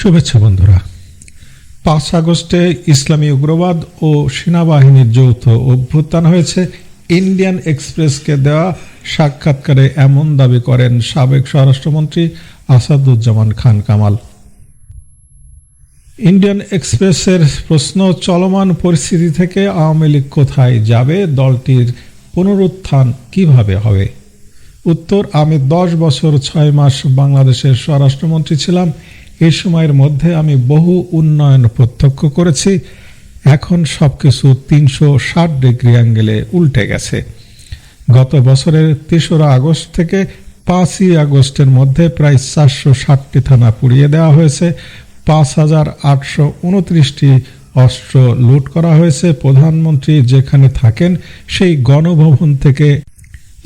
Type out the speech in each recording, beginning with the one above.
শুভেচ্ছা বন্ধুরা। পাঁচ আগস্টে ইসলামী উগ্রবাদ ও সেনাবাহিনীর যৌথ অভ্যুত্থান হয়েছে। ইন্ডিয়ান এক্সপ্রেসকে দেওয়া সাক্ষাৎকারে এমন দাবি করেন সাবেক স্বরাষ্ট্রমন্ত্রী আসাদুজ্জামান খান কামাল। ইন্ডিয়ান এক্সপ্রেসের প্রশ্ন, চলমান পরিস্থিতি থেকে আওয়ামী লীগ কোথায় যাবে? দলটির পুনরুত্থান কীভাবে হবে? উত্তর, আমি দশ বছর ছয় মাস বাংলাদেশের স্বরাষ্ট্রমন্ত্রী ছিলাম। এই সময়ের মধ্যে আমি বহু উন্নয়ন প্রত্যক্ষ করেছি। এখন সবকিছু তিনশো ষাট ডিগ্রি অ্যাঙ্গেলে উল্টে গেছে। গত বছরের তেসরা আগস্ট থেকে পাঁচই আগস্টের মধ্যে প্রায় চারশো ষাটটি থানা পুড়িয়ে দেওয়া হয়েছে। পাঁচ হাজার আটশো উনত্রিশটি অস্ত্র লুট করা হয়েছে। প্রধানমন্ত্রী যেখানে থাকেন সেই গণভবন থেকে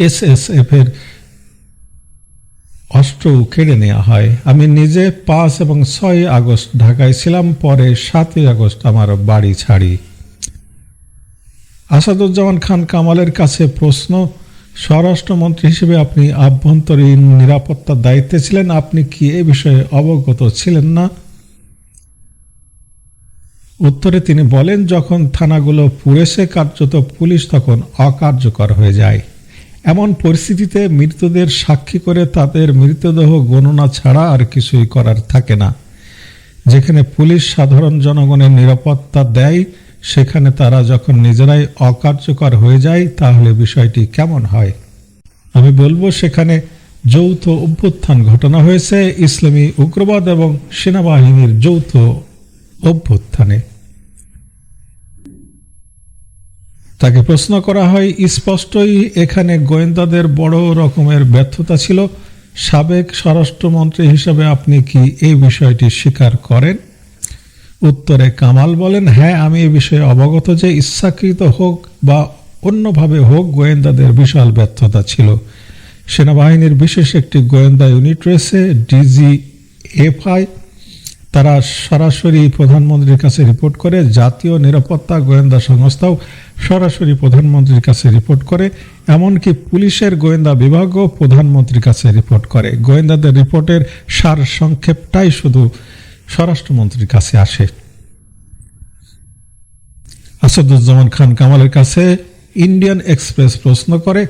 এসএসএফ এর অস্ত্রও কেড়ে নেওয়া হয়। আমি নিজে পাঁচ এবং ছয় আগস্ট ঢাকায় ছিলাম, পরে সাতই আগস্ট আমার বাড়ি ছাড়ি। আসাদুজ্জামান খান কামালের কাছে প্রশ্ন, স্বরাষ্ট্রমন্ত্রী হিসেবে আপনি আভ্যন্তরীণ নিরাপত্তার দায়িত্বে ছিলেন? আপনি কি এ বিষয়ে অবগত ছিলেন না? উত্তরে তিনি বলেন, যখন থানাগুলো পুড়েছে, কার্যত পুলিশ তখন অকার্যকর হয়ে যায়। এমন পরিস্থিতিতে মৃতদের সাক্ষী করে তাদের মৃতদেহ গণনা ছাড়া আর কিছুই করার থাকে না। যেখানে পুলিশ সাধারণ জনগণের নিরাপত্তা দেয়, সেখানে তারা যখন নিজেরাই অকার্যকর হয়ে যায়, তাহলে বিষয়টি কেমন হয়? আমি বলব সেখানে যৌথ অভ্যুত্থান ঘটনা হয়েছে, ইসলামী উগ্রবাদ এবং সেনাবাহিনীর যৌথ অভ্যুত্থানে। তাকে প্রশ্ন করা হয়, স্পষ্টই এখানে গোয়েন্দাদের বড় রকমের ব্যর্থতা ছিল। সাবেক স্বরাষ্ট্রমন্ত্রী হিসেবে আপনি কি এই বিষয়টি স্বীকার করেন? উত্তরে কামাল বলেন হ্যাঁ আমি এই বিষয়ে অবগত যে ইচ্ছাকৃত হোক বা অন্যভাবে হোক, গোয়েন্দাদের বিশাল ব্যর্থতা ছিল। সেনাবাহিনীর বিশেষ একটি গোয়েন্দা ইউনিট রয়েছে ডিজি এফআই তারা সরাসরি প্রধানমন্ত্রীর কাছে রিপোর্ট করে, জাতীয় নিরাপত্তা গোয়েন্দা সংস্থাও সরাসরি প্রধানমন্ত্রীর কাছে রিপোর্ট করে, এমনকি পুলিশের গোয়েন্দা বিভাগও প্রধানমন্ত্রীর কাছে রিপোর্ট করে। গোয়েন্দাদের রিপোর্টের সার সংক্ষেপটাই শুধু স্বরাষ্ট্রমন্ত্রীর কাছে আসে। আসাদুজ্জামান খান কামালের কাছে ইন্ডিয়ান এক্সপ্রেস প্রশ্ন করে,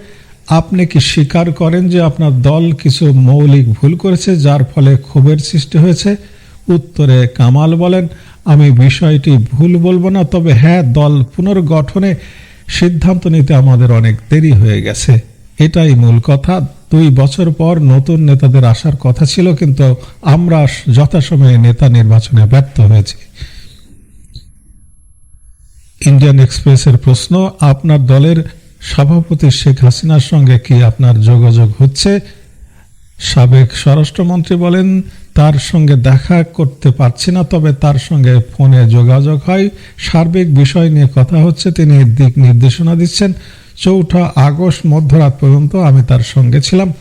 আপনি কি স্বীকার করেন যে আপনার দল কিছু মৌলিক ভুল করেছে, যার ফলে ক্ষোভের সৃষ্টি হয়েছে? উত্তরে কামাল বলেন, আমি বিষয়টি ভুল বলব না, তবে হ্যাঁ দল পুনর্গঠনে সিদ্ধান্ত নিতে আমাদের অনেক দেরি হয়ে গেছে। এটাই মূল কথা। দুই বছর পর নতুন নেতাদের আসার কথা ছিল, কিন্তু আমরা যথাসময়ে নেতা নির্বাচনে ব্যর্থ হয়েছি। ইন্ডিয়ান এক্সপ্রেসের প্রশ্ন, আপনার দলের সভাপতি শেখ হাসিনার সঙ্গে কি আপনার যোগাযোগ হচ্ছে? সাবেক স্বরাষ্ট্রমন্ত্রী বলেন তার সঙ্গে দেখা করতে পারছি না, তবে তার সঙ্গে ফোনে যোগাযোগ হয়। সার্বিক বিষয় নিয়ে কথা হচ্ছে, তিনি দিক নির্দেশনা দিচ্ছেন। চৌঠা আগস্ট মধ্যরাত পর্যন্ত আমি তার সঙ্গে ছিলাম।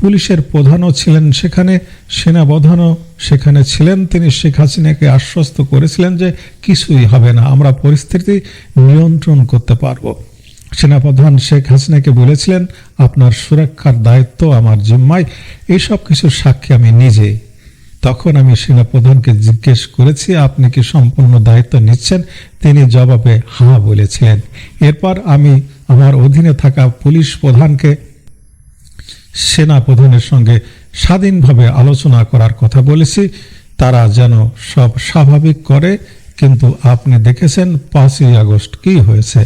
পুলিশের প্রধানও ছিলেন সেখানে, সেনাপ্রধানও সেখানে ছিলেন। তিনি শেখ হাসিনাকে আশ্বস্ত করেছিলেন যে কিছুই হবে না, আমরা পরিস্থিতি নিয়ন্ত্রণ করতে পারব। সেনাপ্রধান শেখ হাসিনাকে বলেছিলেন, আপনার সুরক্ষার দায়িত্ব আমার জিম্মায়। এইসব কিছুর সাক্ষী আমি নিজে তখন আমি সেনাপ্রধানকে জিজ্ঞেস করেছি, আপনি কি সম্পূর্ণ দায়িত্ব নিচ্ছেন? তিনি জবাবে হ্যাঁ বলেছিলেন। এরপর আমি আমার অধীনে থাকা পুলিশ প্রধানকে সেনা প্রধানের সঙ্গে স্বাধীনভাবে আলোচনা করার কথা বলেছি। তারা যেন সব স্বাভাবিক করে, কিন্তু আপনি দেখেছেন পাঁচই আগস্ট কি হয়েছে।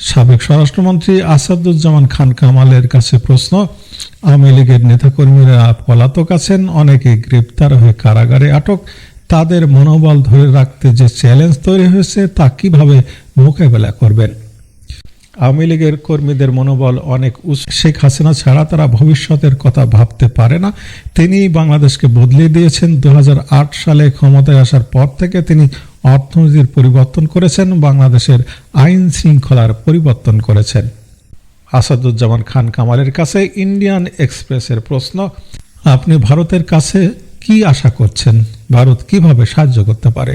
সাবেক স্বরাষ্ট্রমন্ত্রী আসাদুজ্জামান খান কামালের কাছে প্রশ্ন, আওয়ামী লীগের নেতাকর্মীরা পলাতক আছেন, অনেকে গ্রেপ্তার হয়ে কারাগারে আটক। তাদের মনোবল ধরে রাখতে যে চ্যালেঞ্জ তৈরি হয়েছে, তা কীভাবে মোকাবেলা করবেন? আওয়ামী লীগের কর্মীদের মনোবল অনেক শেখ হাসিনা ছাড়া তারা ভবিষ্যতের কথা ভাবতে পারে না। তিনি বাংলাদেশকে বদলে দিয়েছেন। দু হাজার আট সালে ক্ষমতায় আসার পর থেকে তিনি অর্থনীতির পরিবর্তন করেছেন, বাংলাদেশের আইন শৃঙ্খলার পরিবর্তন করেছেন। আসাদুজ্জামান খান কামালের কাছে ইন্ডিয়ান এক্সপ্রেসের প্রশ্ন, আপনি ভারতের কাছে কি আশা করছেন? ভারত কীভাবে সাহায্য করতে পারে?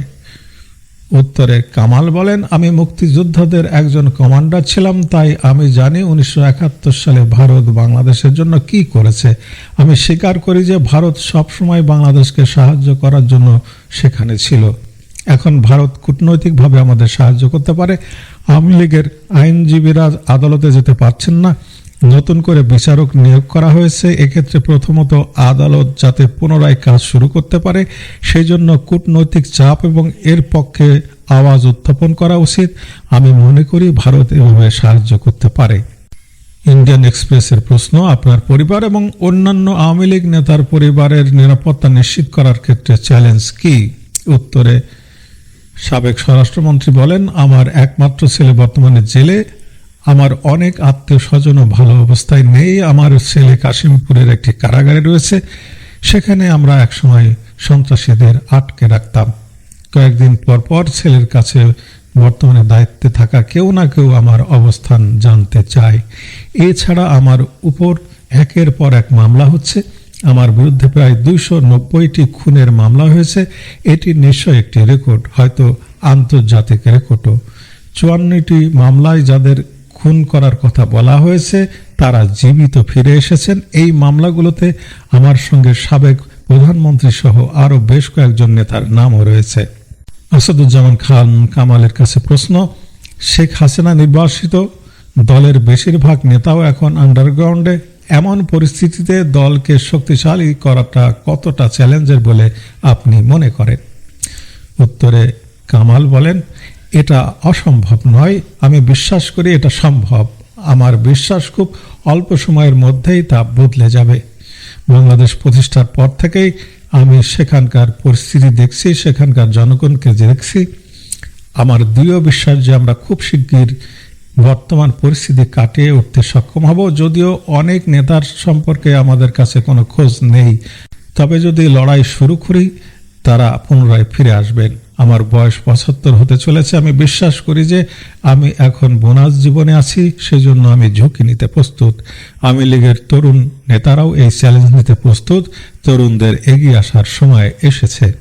উত্তরে কামাল বলেন, আমি মুক্তিযোদ্ধাদের একজন কমান্ডার ছিলাম, তাই আমি জানি উনিশশো একাত্তর সালে ভারত বাংলাদেশের জন্য কি করেছে। আমি স্বীকার করি যে ভারত সবসময় বাংলাদেশকে সাহায্য করার জন্য সেখানে ছিল। এখন ভারত কূটনৈতিকভাবে আমাদের সাহায্য করতে পারে। আওয়ামী লীগের আইনজীবীরা আদালতে যেতে পারছেন না। নতুন করে বিচারক নিয়োগ করা হয়েছে। এক্ষেত্রে প্রথমত আদালত যাতে পুনরায় কাজ শুরু করতে পারে, সেই জন্য কূটনৈতিক চাপ এবং এর পক্ষে আওয়াজ উত্থাপন করা উচিত। আমি মনে করি ভারত এভাবে সাহায্য করতে পারে। ইন্ডিয়ান এক্সপ্রেসের প্রশ্ন, আপনার পরিবার এবং অন্যান্য আওয়ামী লীগ নেতার পরিবারের নিরাপত্তা নিশ্চিত করার ক্ষেত্রে চ্যালেঞ্জ কি? উত্তরে সাবেক স্বরাষ্ট্রমন্ত্রী বলেন, আমার একমাত্র ছেলে বর্তমানে জেলে, আমার অনেক আত্মীয় স্বজনও ভালো অবস্থায় নেই, আমার ছেলে কাশিমপুরের একটি কারাগারে রয়েছে, সেখানে আমরা একসময় সন্ত্রাসীদের আটকে রাখতাম। কয়েকদিন পর পর ছেলের কাছে বর্তমানে দায়িত্বে থাকা কেউ না কেউ আমার অবস্থান জানতে চায়। এছাড়া আমার উপর একের পর এক মামলা হচ্ছে। আমার বিরুদ্ধে প্রায় দুইশো নব্বইটি খুনের মামলা হয়েছে। এটি নিশ্চয় একটি রেকর্ড, হয়তো আন্তর্জাতিক রেকর্ডও। চুয়ান্নটি মামলায় যাদের খুন করার কথা বলা হয়েছে, তারা জীবিত ফিরে এসেছেন। এই মামলাগুলোতে আমার সঙ্গে সাবেক প্রধানমন্ত্রী সহ আরও বেশ কয়েকজন নেতার নামও রয়েছে। আসাদুজ্জামান খান কামালের কাছে প্রশ্ন, শেখ হাসিনা নির্বাসিত দলের বেশিরভাগ নেতাও এখন আন্ডারগ্রাউন্ডে এমন পরিস্থিতিতে দলকে শক্তিশালী করাটা কতটা চ্যালেঞ্জের বলে আপনি মনে করেন? উত্তরে কামাল বলেন, এটা অসম্ভব নয়, আমি বিশ্বাস করি এটা সম্ভব। আমার বিশ্বাস খুব অল্প সময়ের মধ্যেই তা বদলে যাবে। বাংলাদেশ প্রতিষ্ঠার পর থেকেই আমি সেখানকার পরিস্থিতি দেখছি, সেখানকার জনগণকে দেখছি। আমার দৃঢ় বিশ্বাস যে আমরা খুব শিগগির বর্তমান পরিস্থিতি কাটিয়ে উঠতে সক্ষম হব। যদিও অনেক নেতার সম্পর্কে আমাদের কাছে কোনো খোঁজ নেই। তবে যদি লড়াই শুরু করি, তারা পুনরায় ফিরে আসবেন। আমার বয়স পঁচাত্তর হতে চলেছে। আমি বিশ্বাস করি যে আমি এখন বোনাস জীবনে আছি, সেজন্য আমি ঝুঁকি নিতে প্রস্তুত। আমি লীগের তরুণ নেতারাও এই চ্যালেঞ্জ নিতে প্রস্তুত। তরুণদের এগিয়ে আসার সময় এসেছে।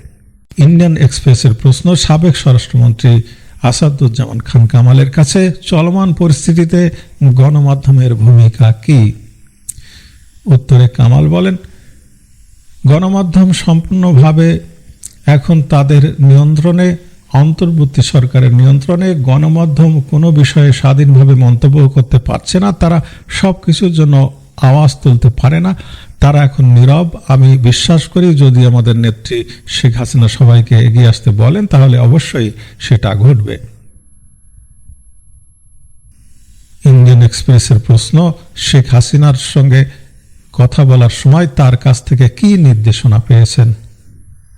ইন্ডিয়ান এক্সপ্রেসের প্রশ্ন, সাবেক স্বরাষ্ট্রমন্ত্রী আসাদুজ্জামান খান কামালের কাছে চলমান পরিস্থিতিতে গণমাধ্যমের ভূমিকা কি? উত্তরে কামাল বলেন, গণমাধ্যম সম্পূর্ণভাবে এখন তাদের নিয়ন্ত্রণে, অন্তর্বর্তী সরকারের নিয়ন্ত্রণে, গণমাধ্যম কোনো বিষয়ে স্বাধীনভাবে মন্তব্য করতে পারছে না, তারা সব কিছুর জন্য আওয়াজ তুলতে পারে না। তারা এখন নীরব। আমি বিশ্বাস করি যদি আমাদের নেত্রী শেখ হাসিনা সবাইকে এগিয়ে আসতে বলেন, তাহলে অবশ্যই সেটা ঘটবে। ইন্ডিয়ান এক্সপ্রেসের প্রশ্ন, শেখ হাসিনার সঙ্গে কথা বলার সময় তার কাছ থেকে কি নির্দেশনা পেয়েছেন?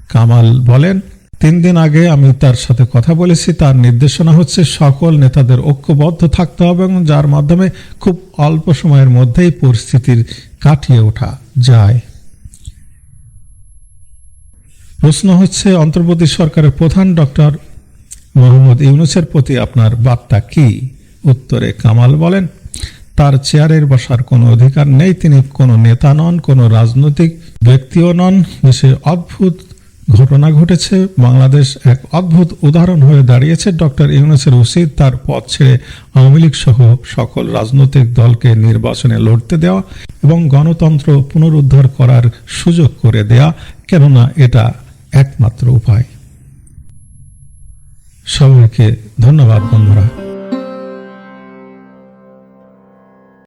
কামাল বলেন তিন দিন আগে আমি তার সাথে কথা বলেছি। তার নির্দেশনা হচ্ছে সকল নেতাদের ঐক্যবদ্ধ থাকতে হবে এবং যার মাধ্যমে খুব অল্প সময়ের মধ্যেই পরিস্থিতির কাটিয়ে ওঠা যায়। প্রশ্ন হচ্ছে, অন্তর্বর্তী সরকারের প্রধান ডক্টর মোহাম্মদ ইউনুসের প্রতি আপনার বার্তা কি? উত্তরে কামাল বলেন, তার চেয়ারের বসার কোনো অধিকার নেই, তিনি কোনো নেতা নন, কোনো রাজনৈতিক ব্যক্তিও নন। দেশে অদ্ভুত ঘটনা ঘটেছে। বাংলাদেশ এক অদ্ভুত উদাহরণ হয়ে দাঁড়িয়েছে। ডক্টর ইউনুসের উচিত তার পথ ছেড়ে আওয়ামী লীগ সহ সকল রাজনৈতিক দলকে নির্বাচনে লড়তে দেওয়া এবং গণতন্ত্র পুনরুদ্ধার করার সুযোগ করে দেয়া, কেননা এটা একমাত্র উপায়। সবাইকে ধন্যবাদ, বন্ধুরা।